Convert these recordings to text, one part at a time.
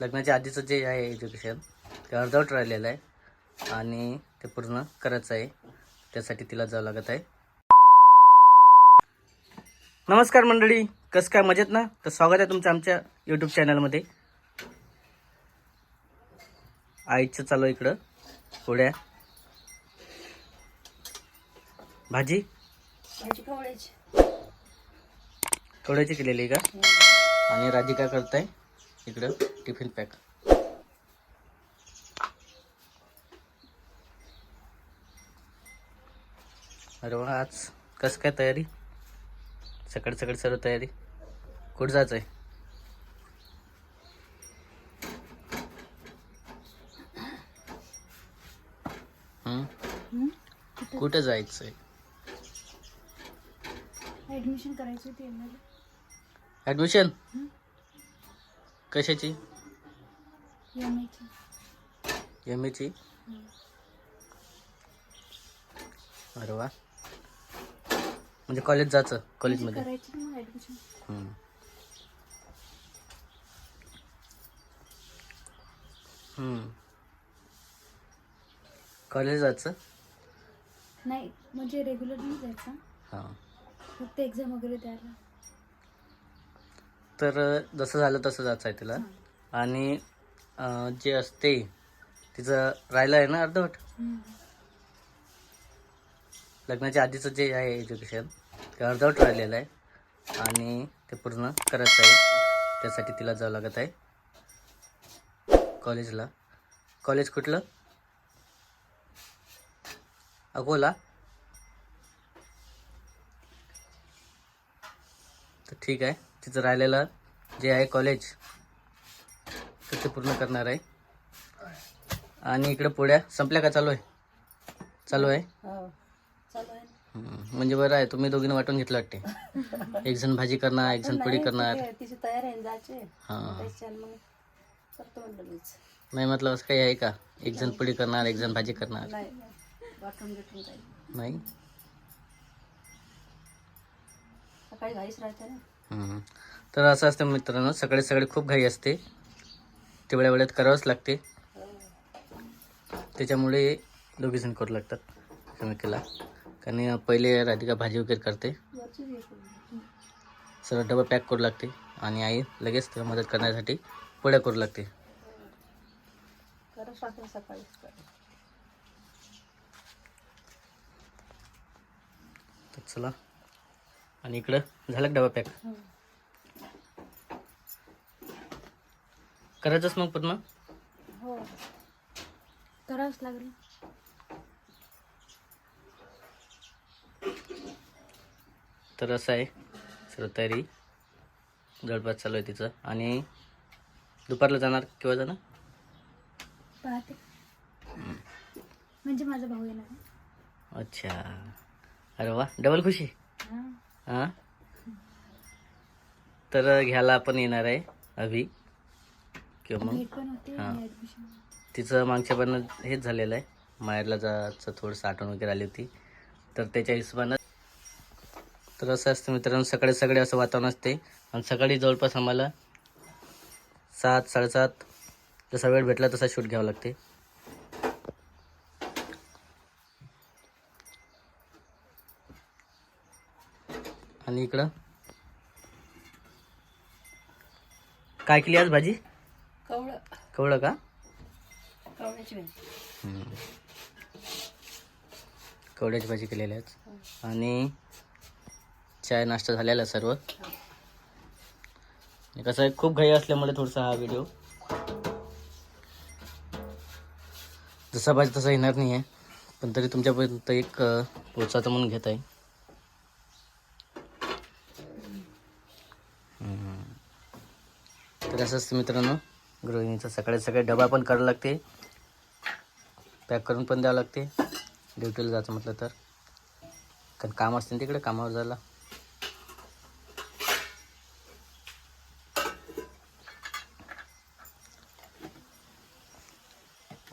लग्नाच्या आधीचं जे आहे एज्युकेशन ते अर्धवट राहिलेलं आहे. आणि ते पूर्ण करायचं आहे. त्यासाठी तिला जावं लागत आहे. नमस्कार मंडळी. कसं काय? मजेत ना? तर स्वागत आहे तुमचं आमच्या यूट्यूब चॅनलमध्ये आईचं चालू आहे इकडं. पोळ्या भाजी? कवड्याची केलेली आहे का? आणि राधिका करताय? इकडं टिफिन पॅक. अरे वा आज कसं काय तयारी? सकाळी सकाळी सर्व तयारी? कुठं जायचं आहे कुठं? जायचं आहे ऍडमिशन करायची ॲडमिशन कशाची? एम एची एची अरे वा. म्हणजे कॉलेज जायचं कॉलेजमध्ये हम्म. हम्म. कॉलेज जायचं? नाही म्हणजे रेग्युलर नाही जायचं. हां. फक्त एक्झाम वगैरे द्यायला. तर जसं झालं तसं जायचं आहे तिला. आणि अं, जे असते तिचं राहिलं आहे ना अर्धवट? लग्नाच्या आधीचं जे आहे एज्युकेशन ते अर्धवट राहिलेलं आहे. आणि ते पूर्ण करायचं आहे. त्यासाठी तिला जावं लागत आहे. कॉलेजला. कॉलेज कुठलं? अकोला. तर ठीक आहे. तिचं राहिलेलं जे आहे कॉलेज तर ते पूर्ण करणार आहे. आणि इकडे पोळ्या संपल्या का? चालू आहे. चालू आहे? हो. चालू आहे. हम्म, म्हणजे बरं आहे तुम्ही दोघींनी वाटून घेतलं वाटते एक जण भाजी करणार एक जण पोळी करणार. तिची तयार आहे जायचे. हां. नाही म्हटलं असं काही आहे का? एक जण पोळी करणार एक जण भाजी करणार. नाही? सकाळी घाईच राहते ना. तर असं असतं मित्रांनो सकाळी सकाळी खूप घाई असते. तेवढ्या वेळात करावंच लागते. त्याच्यामुळे दोघी जण करू लागतात. एकमेकीला. कारण पहिले राधिका भाजी वगैरे करते. सर्व डबा पॅक करू लागते. आणि आई लगेच तिला मदत करण्यासाठी पोळ्या करू लागते. चला. आणि इकडं झालं डबा पॅक? हं. करायचंच मग पूर्ण? हो. करावंच लागेल. तर असं आहे सर्व तयारी जवळपास चालू आहे तिचं. आणि दुपारला जाणार किंवा जाणार? पाहते. म्हणजे माझा भाऊ येणार. अच्छा. अरे वा डबल खुशी. हां. हां? तर घ्यायला आपण येणार आहे अभि. किंवा मग? हां. तिचं मागच्या पण हेच झालेलं आहे. माहेरला जायचं थोडंसं आठवण वगैरे आली होती. तर त्याच्या हिशोबानं तर असं असतं मित्रांनो सकाळी सकाळी असं वातावरण असते. आणि सकाळी जवळपास आम्हाला सात साडेसात जसा वेळ भेटला तसा शूट घ्यावा लागते. आणि इकडं? काय केली आज भाजी? कवळं. कवळं का? कवळ्याची भाजी. कवड्याची भाजी केलेली आहे आणि चाय नाश्ता झालेला सर्व. आणि कसं आहे खूप घाई असल्यामुळे थोडासा हा व्हिडिओ जसा पाहिजे तसा येणार नाही आहे पण तरी तुमच्यापर्यंत एक पोचायचं म्हणून घेत आहे. तर मित्रांनो गृहिणीचा सकाळी सकाळी डबा पण करावं लागते. पॅक करून पण द्यावं लागते. ड्युटीला जायचं म्हटलं तर. कारण काम असते ना तिकडे कामावर जायला.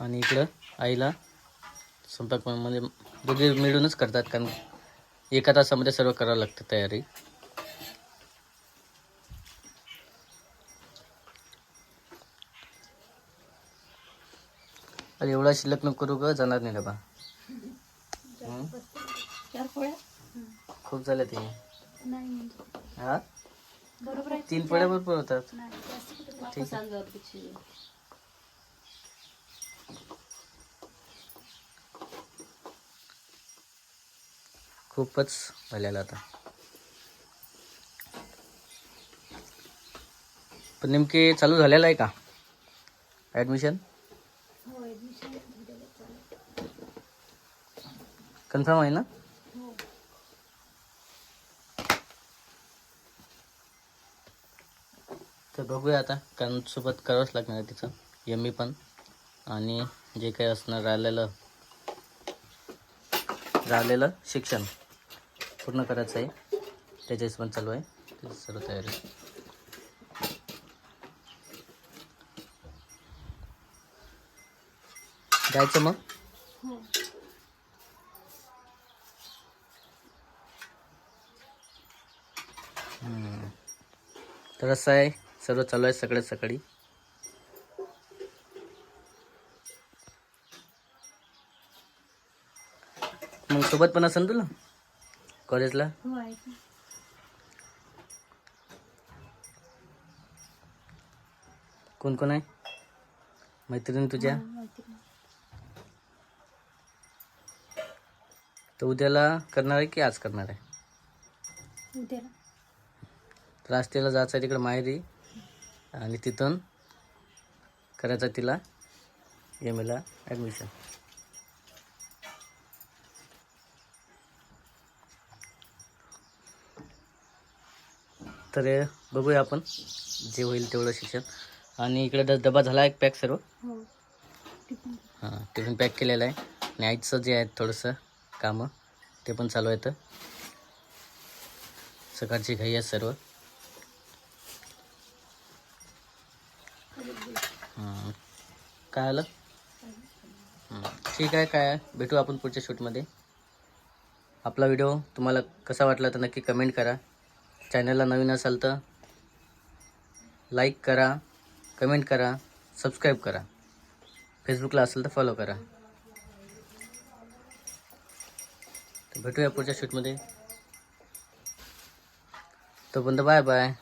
आणि इकडं आईला स्वयंपाक म्हणजे दोघे मिळूनच करतात कारण एका तासामध्ये सर्व करावं लागतं तयारी. अरे एवढा शिल्लक नको करू ग जाणार नाही डबा. हं? खूप झाले ते. नाही म्हणजे. हा? तीन पोळ्या भरपूर होतात. नाही जास्त कुठे ठीक आहे. खूपच झालेलं आता. पण नेमके चालू झालेलं आहे का? ॲडमिशन हो ॲडमिशन उद्याला चालेल कन्फर्म आहे ना? तर बघूया आता कारण सोबत करावंच लागणार आहे तिचं यमी पण. आणि जे काही असणार राहिलेलं राहिलेलं शिक्षण पूर्ण करायचं आहे. त्याच्याच पण चालू आहे. त्याची सर्व तयारी. जायचं मग? हो. तर असं आहे. सर्व चालू आहे सकाळी सकाळी. मग सोबत पण असेल तुला? कॉलेजला कोण कोण आहे? मैत्रिणी तुझ्या? तर उद्याला करणार आहे की आज करणार आहे? उद्याला. तर आज तिला जायचं आहे तिकडे माहेरी. आणि तिथून करायचं तिला एम एला ॲडमिशन तर बघूया आपण जे होईल तेवढं शिक्षण. आणि इकडे डबा झाला एक पॅक सर्व. हो. टिफिन. हां टिफिन पॅक केलेलं आहे. आणि आईचं जे आहे थोडंसं कामं ते पण चालू आहेत. सकाळची घाई आहे सर्व हं. काय आलं ठीक आहे काय भेटू आपण पुढच्या शूटमध्ये. आपला व्हिडिओ तुम्हाला कसा वाटला तर नक्की कमेंट करा. चॅनलला नवीन असाल तर लाईक करा कमेंट करा सबस्क्राईब करा. फेसबुकला असेल तर फॉलो करा. तर भेटूया पुढच्या शूटमध्ये. तोपर्यंत बाय बाय.